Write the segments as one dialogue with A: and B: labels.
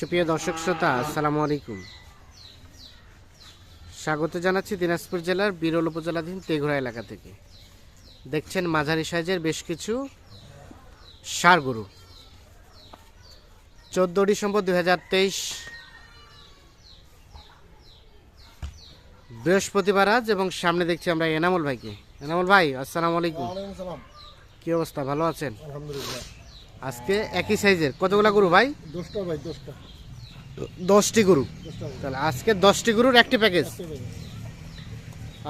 A: সুপ্রিয় দর্শক শ্রোতা আসসালামু আলাইকুম। স্বাগত জানাচ্ছি দিনাজপুর জেলার বিরল উপজেলাধীন তেঘরা এলাকা থেকে। দেখছেন মাঝারি সাইজের বেশ কিছু সার গরু। চোদ্দ ডিসেম্বর দুই হাজার তেইশ। বৃহস্পতিবার আজ এবং সামনে দেখছি আমরা এনামুল ভাইকে। এনামুল ভাই আসসালামু আলাইকুম। কি অবস্থা? ভালো আছেন?
B: আলহামদুলিল্লাহ।
A: আজকে একই সাইজের। কতগুলা গরু ভাই?
B: দশটা ভাই দশটা।
A: দশটি গরু। তাহলে আজকে দশটি গরুর একটি প্যাকেজ।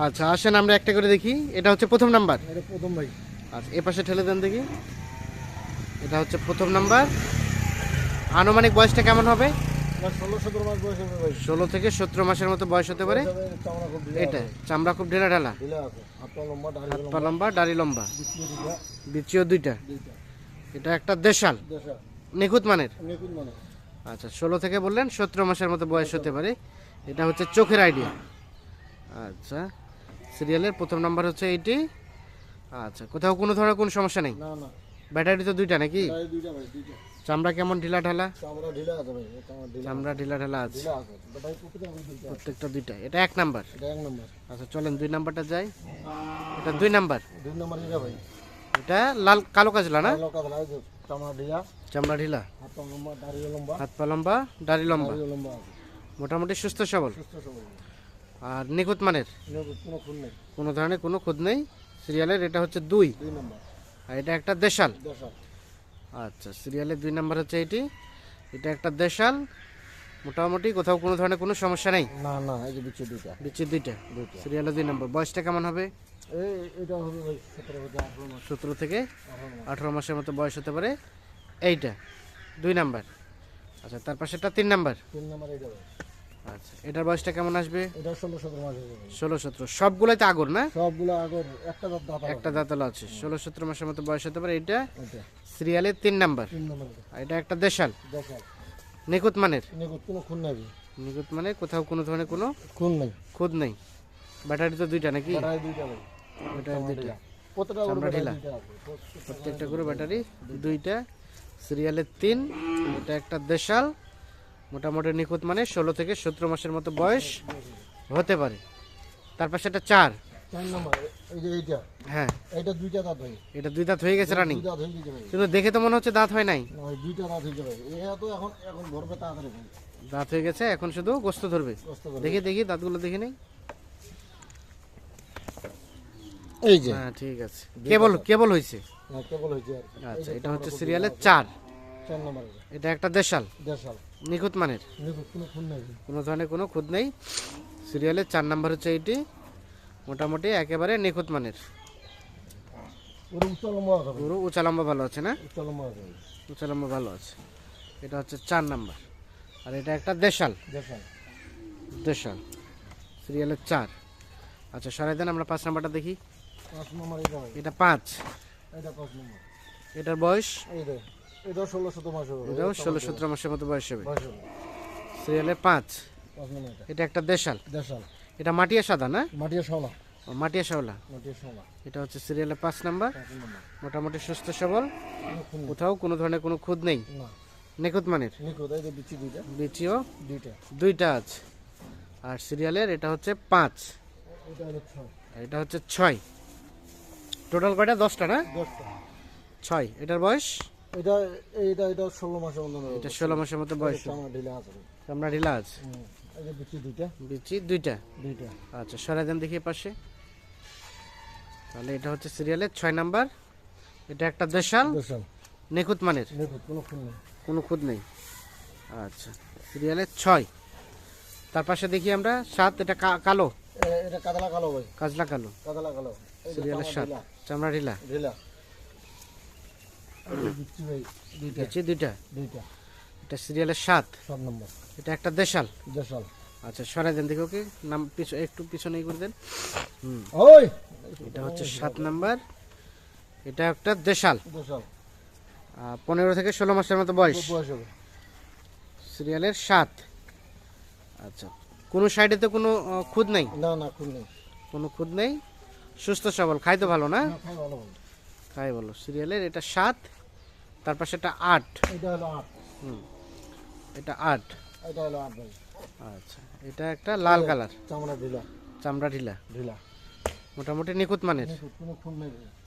A: আচ্ছা আসেন আমরা একটা করে দেখি। এটা হচ্ছে প্রথম নাম্বার।
B: প্রথম ভাই।
A: আচ্ছা এ পাশে ঠেলে দেন দেখি। এটা হচ্ছে প্রথম নাম্বার। আনুমানিক বয়সটা কেমন হবে?
B: ষোলো
A: থেকে সতেরো মাসের মতো বয়স হতে পারে। এটা চামড়া খুব ঢেলা ঢালা
B: হাত পা লম্বা দাড়ি
A: লম্বা। বিচিও দুইটা। এটা একটা দেশাল।
B: দেশা
A: নিখুঁত মানের?
B: মানে
A: আচ্ছা ষোলো থেকে বললেন সতেরো মাসের মতো বয়স হতে পারে। এটা হচ্ছে চোখের আইডিয়া। আচ্ছা সিরিয়ালের প্রথম নাম্বার হচ্ছে এইটি। আচ্ছা কোথাও কোনো ধরনের কোনো সমস্যা নেই? ব্যাটারি তো দুইটা নাকি? চামড়া কেমন ঢিলা ঢালা?
B: চামড়া ঢিলা ঢিলা
A: আছে। প্রত্যেকটা দুইটা। এটা এক নাম্বার।
B: এক নম্বর।
A: আচ্ছা চলেন দুই নাম্বারটা যাই। এটা দুই নাম্বার।
B: দুই নম্বর ভাই।
A: এটা লাল কালো কাজলা না?
B: চামড়া ঢিলা। হাত পা লম্বা দাড়ি লম্বা।
A: মোটামুটি সুস্থ সবল? আর নিখুঁত মানের?
B: কোনো
A: ধরনের কোনো খুদ নেই। সিরিয়ালের এটা হচ্ছে দুই। আর এটা একটা দেশাল। আচ্ছা সিরিয়ালের দুই নাম্বার হচ্ছে এটি। এটা একটা দেশাল। মোটামুটি কোথাও কোনো ধরনের কোনো সমস্যা নেই?
B: না না এই যে বিচ্ছে দুইটা।
A: বিচির দুইটা। সিরিয়ালের দুই নম্বর। বয়সটা কেমন হবে?
B: সতেরো
A: থেকে
B: আঠারো
A: মাসের মতো বয়স হতে পারে। এইটা দুই নাম্বার। আচ্ছা তার পাশেটা তিন নাম্বার।
B: তিন নম্বর এটা
A: আচ্ছা এটার বয়সটা কেমন আসবে?
B: এটা ষোলো সতেরো মাস
A: ষোলো সতেরো। সবগুলোই তো আগর না?
B: সবগুলো আগর একটা দাঁত
A: একটা দাঁতালো আছে। ষোলো সতেরো মাসের মতো বয়স হতে পারে এটা সিরিয়ালের তিন নাম্বার।
B: এটা
A: একটা দেশাল। নিখুঁত মানের?
B: নিকুত কোনো খুন নাই।
A: নিখুঁত মানে কোথাও কোনো ধরনের কোনো
B: খুন নাই।
A: খুদ নেই। ব্যাটারি তো দুইটা নাকি?
B: ব্যাটারি দুইটা ভাই
A: ব্যাটারি দুইটা।
B: প্রত্যেকটা
A: চামড়া
B: ব্যাটারি
A: ঢিলা।
B: দুইটা
A: প্রত্যেকটা করে ব্যাটারি দুইটা সিরিয়ালের তিন এটা একটা দেশাল মোটামুটি নিখুঁত মানে ষোলো থেকে সতেরো মাসের মতো বয়স হতে পারে। তার পাশে একটা চার। হ্যাঁ।
B: দুইটা দাঁত
A: এটা দুই দাঁত হয়ে গেছে রানিং
B: দুই দাঁত হয়ে গেছে ভাই।
A: কিন্তু দেখে তো মনে হচ্ছে দাঁত হয় নাই।
B: দুইটা দাঁত হয়ে যাবে এটা তো এখন এখন ভরবে তাড়াতাড়ি
A: দাঁত হয়ে গেছে এখন শুধু গোস্ত ধরবে। দেখি দেখি দাঁতগুলো দেখে নেই।
B: এই যে।
A: হ্যাঁ ঠিক আছে। কেবল কেবল হয়েছে
B: না, কেবল হয়েছে
A: আচ্ছা এটা হচ্ছে সিরিয়ালের চার।
B: চার নম্বর এটা।
A: এটা একটা দেশাল।
B: দেশাল।
A: নিখুঁত মানের?
B: নিকুত কোনো খুন নাই।
A: কোনো ধরনের কোনো খুদ নেই। সিরিয়ালের চার নাম্বার হচ্ছে এইটি। মোটামুটি একেবারে নিখুঁত মানের।
B: ওর উচ্চ আছে
A: পুরো উঁচা লম্বা ভালো আছে না?
B: উচ্চ আছে ভাই।
A: উঁচা লম্বা ভালো আছে। এটা হচ্ছে চার নাম্বার। আর এটা একটা দেশাল।
B: দেশাল।
A: দেশাল। সিরিয়ালের চার। আচ্ছা সরাই দেন আমরা পাঁচ নাম্বারটা দেখি।
B: এটা
A: পাঁচ।
B: এটা পাঁচ নম্বর
A: এটার বয়স?
B: এটাও ষোলো সতেরো মাস হবে।
A: এটাও ষোলো সতেরো মাসের মতো বয়স হবে।
B: হবে।
A: পাঁচ।
B: এটা।
A: একটা দেশাল।
B: দেশাল।
A: এটা মাটিয়া সাদা না?
B: মাটিয়া
A: শাওলা।
B: মাটিয়া
A: এটা হচ্ছে সিরিয়ালের পাঁচ নাম্বার মোটামুটি সুস্থ সবল। কোথাও কোনো ধরনের কোনো খুদ নেই।
B: না।
A: নিখুঁত মানের? বিচিও?
B: দুইটা।
A: দুইটা আছে। আর সিরিয়ালের এটা হচ্ছে পাঁচ।
B: এটা
A: হচ্ছে ছয়। টোটাল কয়টা? দশটা না?
B: দশটা।
A: ছয়। এটার বয়স?
B: এটা এইটা এটা ষোলো মাসের মতো
A: এটা ষোলো মাসের মতো বয়স।
B: আমার ঢিলা আছে।
A: চামড়া ঢিলা আছে?
B: এই যে বিচি দুইটা।
A: বিচি দুইটা?
B: দুইটা।
A: আচ্ছা সরাই দেন দেখি পাশে। তাহলে এটা হচ্ছে সিরিয়ালের ছয় নাম্বার। এটা একটা দেশাল।
B: দেশাল।
A: নিখুঁত মানের?
B: নিকুত কোনো খুন নেই।
A: কোনো খুদ নেই। আচ্ছা সিরিয়ালের ছয়। তার পাশে দেখি আমরা সাত এটা কালো।
B: এটা কাতলা কালো ভাই।
A: কাজলা কালো।
B: কাতলা কালো।
A: সিরিয়ালের সাত চামড়া ঢিলা?
B: ঢিলা। বিচি দুইটা।
A: এটা সিরিয়ালের সাত
B: সাত নম্বর।
A: এটা একটা দেশাল?
B: দেশাল।
A: আচ্ছা সরাই দেন দেখি ওকে। নাম পিছু একটু পিছনে করে দেন। হুম।
B: ওই!
A: এটা হচ্ছে সাত নাম্বার। এটা একটা দেশাল।
B: দেশাল।
A: পনেরো থেকে ষোলো মাসের মতো বয়স। সিরিয়ালের সাত আচ্ছা। কোনো সাইডে তো কোনো খুদ নেই?
B: না না খুন নেই।
A: কোনো খুদ নেই? সুস্থ সবল খাই তো ভালো না?
B: খাই ভালো ভালো।
A: খাই ভালো। সিরিয়ালের এটা সাত তার পাশে একটা আট।
B: এটা হলো আট।
A: এটা আট।
B: এটা হলো আট ভাই।
A: আচ্ছা এটা একটা লাল কালার।
B: চামড়া ঢিলা।
A: চামড়া ঢিলা।
B: ঢিলা।
A: মোটামুটি নিখুঁত মানের।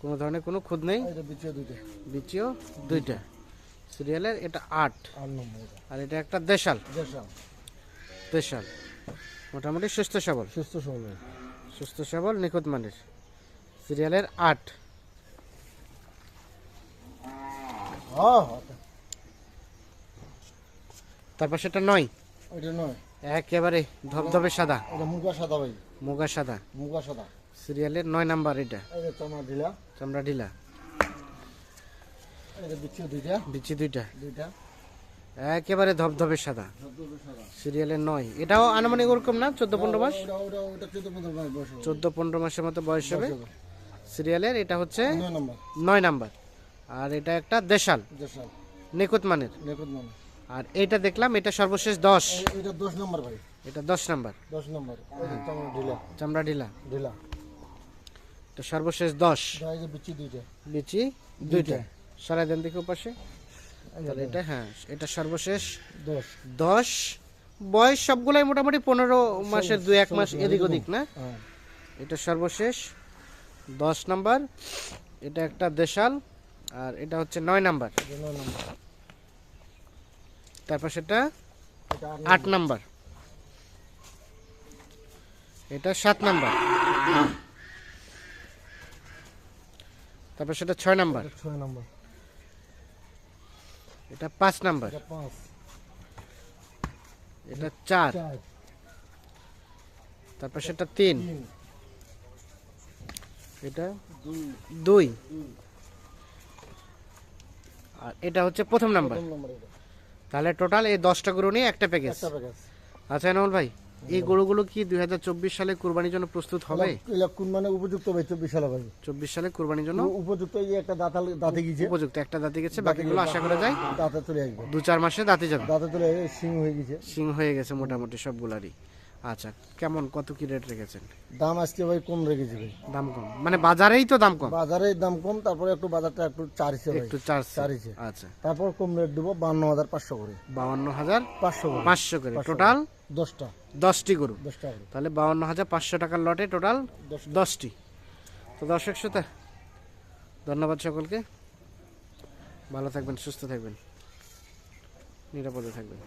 B: কোনো
A: ধরনের কোনো খুদ নেই?
B: এটা
A: বিচিও দুইটা। সিরিয়ালের এটা আট। আর এটা একটা দেশাল।
B: দেশাল।
A: দেশাল। মোটামুটি সুস্থ সবল।
B: সুস্থ সবল।
A: সুস্থ সবল নিখুঁত মানের। সিরিয়ালের আট।
B: হ্যাঁ
A: তারপর সেটা নয়।
B: ওইটা নয়।
A: একেবারে ধবধবে সাদা।
B: এটা মুগা সাদা ভাই।
A: মুগা সাদা।
B: মুগা সাদা।
A: সিরিয়ালের নয় নাম্বার এটা।
B: এটা চামড়া ঢিলা।
A: চামড়া ঢিলা।
B: এটা বিচিয়ে দুইটা।
A: বিচি দুইটা।
B: দুইটা।
A: একেবারে ধবধবে সাদা। সিরিয়ালের নয়। এটাও আনুমানিক ওরকম না? চোদ্দ পনেরো মাস?
B: চোদ্দ পনেরো
A: মাসের মতো বয়স হবে। সিরিয়ালের এটা হচ্ছে
B: নয় নম্বর।
A: আর এটা একটা দেশাল। নিখুঁত মানের
B: মানে
A: আর এইটা দেখলাম এটা সর্বশেষ দশ।
B: এটা দশ নম্বর ভাই।
A: এটা দশ নাম্বার।
B: দশ নম্বর। চামড়া ঢিলা।
A: চামড়া ঢিলা। এটা সর্বশেষ দশ।
B: এটা বিচি দুইটা।
A: বিচি দুইটা। সারা দেন দেখে পাশে তাহলে এটা হ্যাঁ এটা সর্বশেষ।
B: দশ।
A: দশ। বয়স সবগুলাই মোটামুটি পনেরো মাসের দুই এক মাস এদিক ওদিক না?
B: হ্যাঁ।
A: এটা সর্বশেষ। দশ নাম্বার। এটা একটা দেশাল আর এটা হচ্ছে নয় নাম্বার।
B: নম্বর।
A: তারপর সেটা
B: আট
A: আট নাম্বার। এটা সাত নাম্বার। তারপর সেটা ছয় নাম্বার।
B: ছয় নম্বর।
A: এটা পাঁচ নাম্বার।
B: এটা
A: চার। তারপর সেটা তিন। এটা
B: দুই।
A: আর এটা হচ্ছে প্রথম নাম্বার। তাহলে টোটাল এই দশটা গরু নিয়ে একটা প্যাকেজ
B: একটা প্যাকেজ
A: আচ্ছা এনামুল ভাই এই গরুগুলো কি দুই হাজার চব্বিশ সালে কুরবানির জন্য প্রস্তুত হবে?
B: মানে উপযুক্ত ভাই চব্বিশ সালে ভাই
A: চব্বিশ সালে কুরবানির জন্য?
B: উপযুক্ত এই একটা দাঁতাল দাঁতে গিয়েছে।
A: উপযুক্ত একটা দাঁতে গেছে বাকিগুলো আশা করা যায়
B: দাঁতে চলে আসবে।
A: দু চার মাসে দাঁতে যাবে।
B: দাঁতে চলে আসবে সিং হয়ে গেছে
A: সিং হয়ে গেছে মোটামুটি সবগুলারই। আচ্ছা কেমন কত কি রেট রেখেছেন?
B: দাম আজকে ভাই কম রেখেছি ভাই।
A: দাম কম। মানে বাজারেই তো দাম কম?
B: বাজারে দাম কম তারপরে একটু বাজারটা একটু চারিছে
A: একটু চার্জ
B: চারিছে
A: আচ্ছা।
B: তারপর কম রেট দেবো বান্ন হাজার পাঁচশো করে।
A: বাউন্ন হাজার
B: পাঁচশো করে।
A: পাঁচশো করে। টোটাল?
B: দশটা।
A: দশটি গরু।
B: দশটা করে
A: তাহলে বাউন্ন হাজার পাঁচশো টাকার লটে টোটাল দশটি। তো দর্শক শ্রোতা ধন্যবাদ সকলকে। ভালো থাকবেন সুস্থ থাকবেন। নিরাপদে থাকবেন।